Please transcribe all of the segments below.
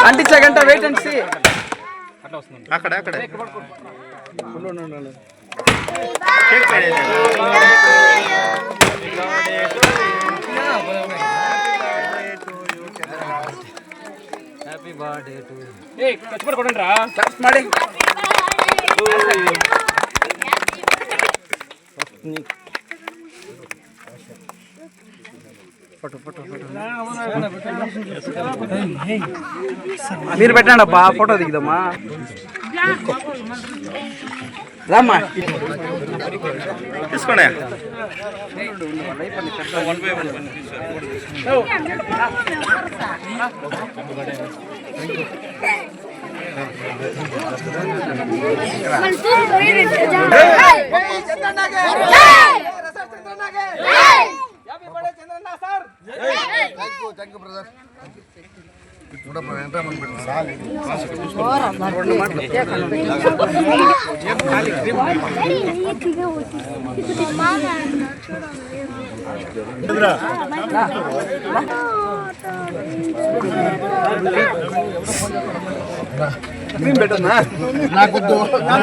అంటించే గంట wait and see అక్కడ అక్కడ. హ్యాపీ బర్త్డే టు ఏ కచ్చిపడి కొడండి రా క్లాప్స్ ಮಾಡಿ మీరు పెట్టండి అబ్బా ఫోటో దిగుదమ్మా రామ్మా తీసుకోండి ಥ್ಯಾಂಕ್ ಯು ಬ್ರದರ್ ನೋಡಪ್ಪ ಕ್ರೀಮ್ ಬೆಟ್ಟದ್ನಾ ನಾಲ್ಕದ್ದು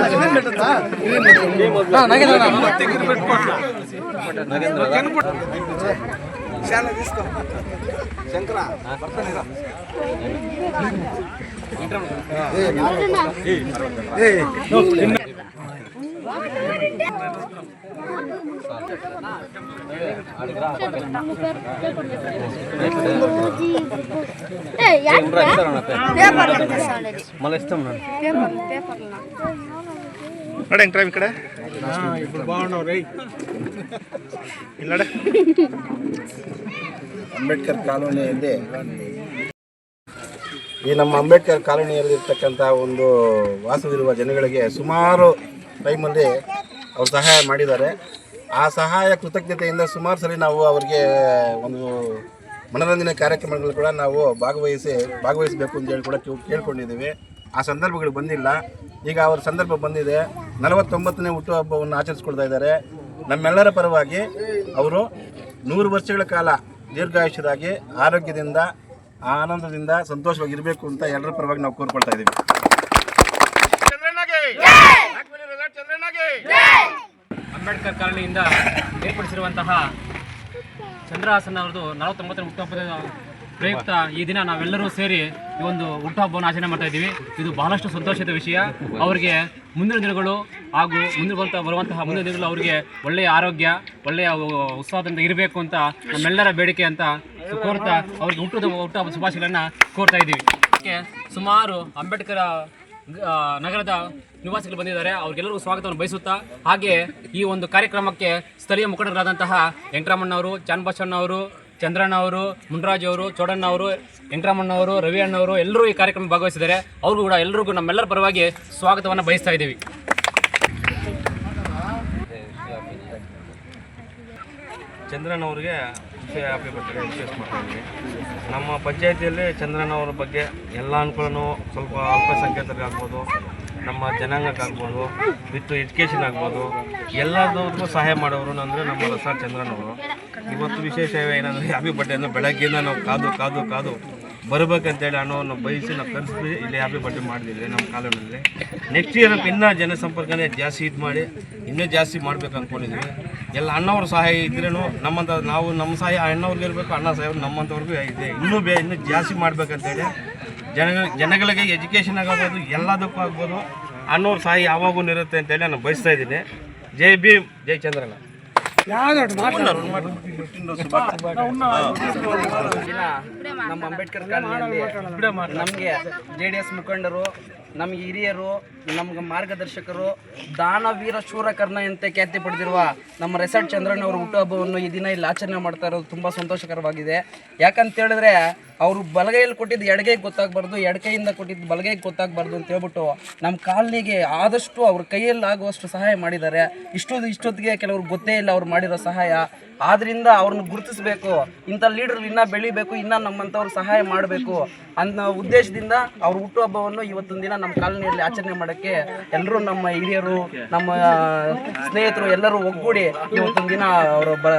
ಕ್ರೀಮ್ ಬೆಟ್ಟದ್ನಾ ಕ್ರೀಮ್ ಬೆಟ್ಟದ ನಾಗೇಂದ್ರ ನಾಗೇಂದ್ರ విషయాన్ని తీసుకో. శంకర మళ్ళీ ఇస్తాం ఇక్కడ? ಅಂಬೇಡ್ಕರ್ ಕಾಲೋನಿಯಲ್ಲಿ ಈ ನಮ್ಮ ಅಂಬೇಡ್ಕರ್ ಕಾಲೋನಿಯಲ್ಲಿ ಇರ್ತಕ್ಕಂಥ ಒಂದು ವಾಸವಿರುವ ಜನಗಳಿಗೆ ಸುಮಾರು ಟೈಮಲ್ಲಿ ಅವ್ರು ಸಹಾಯ ಮಾಡಿದ್ದಾರೆ. ಆ ಸಹಾಯ ಕೃತಜ್ಞತೆಯಿಂದ ಸುಮಾರು ಸರಿ ನಾವು ಅವರಿಗೆ ಒಂದು ಮನರಂಜನೆ ಕಾರ್ಯಕ್ರಮಗಳು ಕೂಡ ನಾವು ಭಾಗವಹಿಸಿ ಭಾಗವಹಿಸಬೇಕು ಅಂತ ಹೇಳಿ ಕೂಡ ಕೇಳ್- ಕೇಳ್ಕೊಂಡಿದ್ದೀವಿ. ಆ ಸಂದರ್ಭಗಳು ಬಂದಿಲ್ಲ. ಈಗ ಅವರ ಸಂದರ್ಭ ಬಂದಿದೆ. ನಲವತ್ತೊಂಬತ್ತನೇ ಹುಟ್ಟುಹಬ್ಬವನ್ನು ಆಚರಿಸ್ಕೊಳ್ತಾ ಇದ್ದಾರೆ. ನಮ್ಮೆಲ್ಲರ ಪರವಾಗಿ ಅವರು ನೂರು ವರ್ಷಗಳ ಕಾಲ ದೀರ್ಘಾಯುಷ್ಯರಾಗಿ ಆರೋಗ್ಯದಿಂದ ಆನಂದದಿಂದ ಸಂತೋಷವಾಗಿರಬೇಕು ಅಂತ ಎಲ್ಲರ ಪರವಾಗಿ ನಾವು ಕೋರ್ಕೊಳ್ತಾ ಇದ್ದೀವಿ. ಅಂಬೇಡ್ಕರ್ ಕಾಲನಿಯಿಂದ ಏರ್ಪಡಿಸಿರುವಂತಹ ಚಂದ್ರಹಾಸನ್ ಅವರದು ನಲವತ್ತೊಂಬತ್ತನೇ ಹುಟ್ಟುಹಬ್ಬದ ಪ್ರಯುಕ್ತ ಈ ದಿನ ನಾವೆಲ್ಲರೂ ಸೇರಿ ಈ ಒಂದು ಹುಟ್ಟುಹಬ್ಬವನ್ನು ಆಚರಣೆ ಮಾಡ್ತಾ ಇದ್ದೀವಿ. ಇದು ಬಹಳಷ್ಟು ಸಂತೋಷದ ವಿಷಯ. ಅವರಿಗೆ ಮುಂದಿನ ದಿನಗಳು ಹಾಗೂ ಮುಂದೆ ಬಂತ ಬರುವಂತಹ ಮುಂದಿನ ದಿನಗಳು ಅವರಿಗೆ ಒಳ್ಳೆಯ ಆರೋಗ್ಯ, ಒಳ್ಳೆಯ ಉತ್ಸಾಹದಿಂದ ಇರಬೇಕು ಅಂತ ನಮ್ಮೆಲ್ಲರ ಬೇಡಿಕೆ ಅಂತ ಕೋರ್ತಾ ಅವ್ರಿಗೆ ಹುಟ್ಟು ಹುಟ್ಟುಹಬ್ಬ ಶುಭಾಶಯಗಳನ್ನು ಕೋರ್ತಾ ಇದ್ದೀವಿ. ಸುಮಾರು ಅಂಬೇಡ್ಕರ್ ನಗರದ ನಿವಾಸಿಗಳು ಬಂದಿದ್ದಾರೆ. ಅವ್ರಿಗೆಲ್ಲರಿಗೂ ಸ್ವಾಗತವನ್ನು ಬಯಸುತ್ತಾ ಹಾಗೆ ಈ ಒಂದು ಕಾರ್ಯಕ್ರಮಕ್ಕೆ ಸ್ಥಳೀಯ ಮುಖಂಡರಾದಂತಹ ವೆಂಕಟರಮಣ್ಣವರು ಚಾನ್ಬಸಣ್ಣವರು ಚಂದ್ರಣ್ಣ ಅವರು, ಮುನ್ರಾಜ್ ಅವರು, ಚೋಡಣ್ಣ ಅವರು ವೆಂಕಟರಮಣ್ಣವರು ರವಿ ಅಣ್ಣವರು ಎಲ್ಲರೂ ಈ ಕಾರ್ಯಕ್ರಮ ಭಾಗವಹಿಸಿದ್ದಾರೆ. ಅವ್ರಿಗೂ ಕೂಡ ಎಲ್ಲರಿಗೂ ನಮ್ಮೆಲ್ಲರ ಪರವಾಗಿ ಸ್ವಾಗತವನ್ನು ಬಯಸ್ತಾ ಇದ್ದೀವಿ ಚಂದ್ರನ್ ಅವರಿಗೆ ಹ್ಯಾಪಿ ಬರ್ತ್ಡೇ ವಿಶೇಷ ನಮ್ಮ ಪಂಚಾಯತಿಯಲ್ಲಿ ಚಂದ್ರನ್ ಅವರ ಬಗ್ಗೆ ಎಲ್ಲ ಅನುಕೂಲನೂ ಸ್ವಲ್ಪ ಅಲ್ಪಸಂಖ್ಯಾತರಿಗೆ ಆಗ್ಬೋದು ನಮ್ಮ ಜನಾಂಗಕ್ಕೆ ಆಗ್ಬೋದು ವಿತ್ ಎಜುಕೇಷನ್ ಆಗ್ಬೋದು, ಎಲ್ಲದಕ್ಕೂ ಸಹಾಯ ಮಾಡೋರು ಅಂದರೆ ನಮ್ಮ ರಸ ಚಂದ್ರನವರು ಇವತ್ತು ವಿಶೇಷ ಏನಂದರೆ ಹ್ಯಾಪಿ ಬರ್ಡೇ ಅಂದರೆ ಬೆಳಗ್ಗೆಯಿಂದ ನಾವು ಕಾದು ಕಾದು ಕಾದು ಬರಬೇಕಂತೇಳಿ ಹಣವನ್ನು ಬಯಸಿ ನಾವು ಕರೆಸಿ ಇಲ್ಲಿ ಹ್ಯಾಪಿ ಬರ್ಡೇ ಮಾಡಿದ್ವಿ ನಮ್ಮ ಕಾಲೋನಿಯಲ್ಲಿ. ನೆಕ್ಸ್ಟ್ ಇಯರ್ ಇನ್ನೂ ಜನಸಂಪರ್ಕನೇ ಜಾಸ್ತಿ ಇದು ಮಾಡಿ, ಇನ್ನೂ ಜಾಸ್ತಿ ಮಾಡ್ಬೇಕು ಅಂದ್ಕೊಂಡಿದ್ವಿ ಎಲ್ಲ ಅಣ್ಣವ್ರ ಸಹಾಯ ಇದ್ರೂ ನಮ್ಮಂಥ ನಾವು ನಮ್ಮ ಸಹಾಯ ಅಣ್ಣವ್ರಿಗೆ ಇರಬೇಕು, ಅಣ್ಣ ಸಹಾಯ ನಮ್ಮಂಥವ್ರಿಗೂ ಇದೆ. ಇನ್ನೂ ಬೇ ಇನ್ನೂ ಜಾಸ್ತಿ ಮಾಡ್ಬೇಕಂತೇಳಿ ಜನ ಜನಗಳಿಗೆ ಎಜುಕೇಷನ್ ಆಗಬೋದು ಎಲ್ಲದಕ್ಕೂ ಆಗ್ಬೋದು ಅನ್ನೋರು ಸಹಾಯ ಯಾವಾಗೂ ಇರುತ್ತೆ ಅಂತೇಳಿ ನಾನು ಬಯಸ್ತಾ ಇದ್ದೀನಿ. ಜೈ ಭೀಮ್ ಜೈ ಚಂದ್ರಣ್ಣ ದಿನ ನಮ್ಮ ಅಂಬೇಡ್ಕರ್ ನಮಗೆ ಜೆ ಡಿ ಎಸ್ ಮುಖಂಡರು ನಮ್ಗೆ ಹಿರಿಯರು ನಮ್ಗೆ ಮಾರ್ಗದರ್ಶಕರು ದಾನವೀರ ಶೂರ ಕರ್ಣ ಅಂತ ಖ್ಯಾತಿ ಪಡೆದಿರುವ ನಮ್ಮ ರೆಸಾರ್ಟ್ ಚಂದ್ರಣ್ಣ ಅವರ ಹುಟ್ಟುಹಬ್ಬವನ್ನು ಈ ದಿನ ಇಲ್ಲಿ ಆಚರಣೆ ಮಾಡ್ತಾ ಇರೋದು ತುಂಬ ಸಂತೋಷಕರವಾಗಿದೆ. ಯಾಕಂತ ಹೇಳಿದ್ರೆ ಅವರು ಬಲಗೈಯಲ್ಲಿ ಕೊಟ್ಟಿದ್ದು ಎಡಗೈಗೆ ಗೊತ್ತಾಗಬಾರ್ದು ಎಡಗೈಯಿಂದ ಕೊಟ್ಟಿದ್ದು ಬಲಗೈಗೆ ಗೊತ್ತಾಗಬಾರ್ದು ಅಂತ ಹೇಳ್ಬಿಟ್ಟು ನಮ್ಮ ಕಾಲಿಗೆ ಆದಷ್ಟು ಅವ್ರ ಕೈಯಲ್ಲಿ ಆಗುವಷ್ಟು ಸಹಾಯ ಮಾಡಿದ್ದಾರೆ. ಇಷ್ಟೊಂದು, ಇಷ್ಟೊತ್ತಿಗೆ ಕೆಲವ್ರು ಗೊತ್ತೇ ಇಲ್ಲ ಅವ್ರು ಮಾಡಿರೋ ಸಹಾಯ. ಆದ್ದರಿಂದ ಅವ್ರನ್ನ ಗುರುತಿಸಬೇಕು. ಇಂಥ ಲೀಡರ್ ಇನ್ನೂ ಬೆಳಿಬೇಕು, ಇನ್ನೂ ನಮ್ಮಂಥವ್ರು ಸಹಾಯ ಮಾಡಬೇಕು ಅನ್ನೋ ಉದ್ದೇಶದಿಂದ ಅವ್ರ ಹುಟ್ಟುಹಬ್ಬವನ್ನು ಇವತ್ತೊಂದು ದಿನ ನಮ್ಮ ಕಾಲನಿಯಲ್ಲಿ ಆಚರಣೆ ಮಾಡೋಕ್ಕೆ ಎಲ್ಲರೂ ನಮ್ಮ ಹಿರಿಯರು, ನಮ್ಮ ಸ್ನೇಹಿತರು ಎಲ್ಲರೂ ಒಗ್ಗೂಡಿ ಇವತ್ತೊಂದು ದಿನ ಅವರು ಬ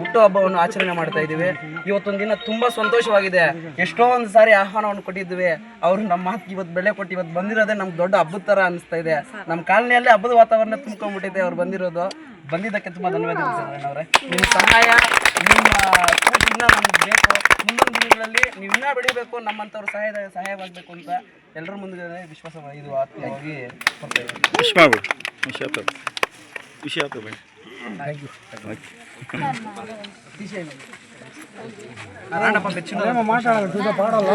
ಹುಟ್ಟುಹಬ್ಬವನ್ನು ಆಚರಣೆ ಮಾಡ್ತಾ ಇದ್ದೀವಿ. ಇವತ್ತೊಂದು ದಿನ ತುಂಬ ಸಂತೋಷವಾಗಿದೆ. ಎಷ್ಟೋ ಒಂದು ಸಾರಿ ಆಹ್ವಾನವನ್ನು ಕೊಟ್ಟಿದ್ವಿ. ಅವರು ನಮ್ಮ ಮಾತಿಗೆ ಇವತ್ತು ಬೆಳೆ ಕೊಟ್ಟು ಇವತ್ತು ಬಂದಿರೋದೇ ನಮ್ಗೆ ದೊಡ್ಡ ಹಬ್ಬದ ಥರ ಅನಿಸ್ತಾ ಇದೆ. ನಮ್ಮ ಕಾಲನಿಯಲ್ಲೇ ಹಬ್ಬದ ವಾತಾವರಣ ತುಂಬ್ಕೊಂಡ್ಬಿಟ್ಟಿದೆ ಅವ್ರು ಬಂದಿರೋದು. ಬಂದಿದ್ದಕ್ಕೆ ತುಂಬ ಧನ್ಯವಾದಗಳು ಅವರೇ. ನಿಮ್ಮ ಸಹಾಯ, ನಿಮ್ಮ ಇನ್ನೂ ನಮ್ಗೆ ಬೇಕು. ಮುಂದೊಂದು ದಿನಗಳಲ್ಲಿ ನೀವು ಇನ್ನೂ ಬೆಳಿಬೇಕು, ನಮ್ಮಂಥವ್ರು ಸಹಾಯದ, ಸಹಾಯವಾಗಬೇಕು ಅಂತ ಎಲ್ಲರ ಮುಂದೆ ವಿಶ್ವಾಸ ಇದು ಕೊಡ್ತಾ ಇದ್ದೀನಿ ವಿಷಯ ವಿಷಯ మాట్లాడాలి చూసా పాడాలి?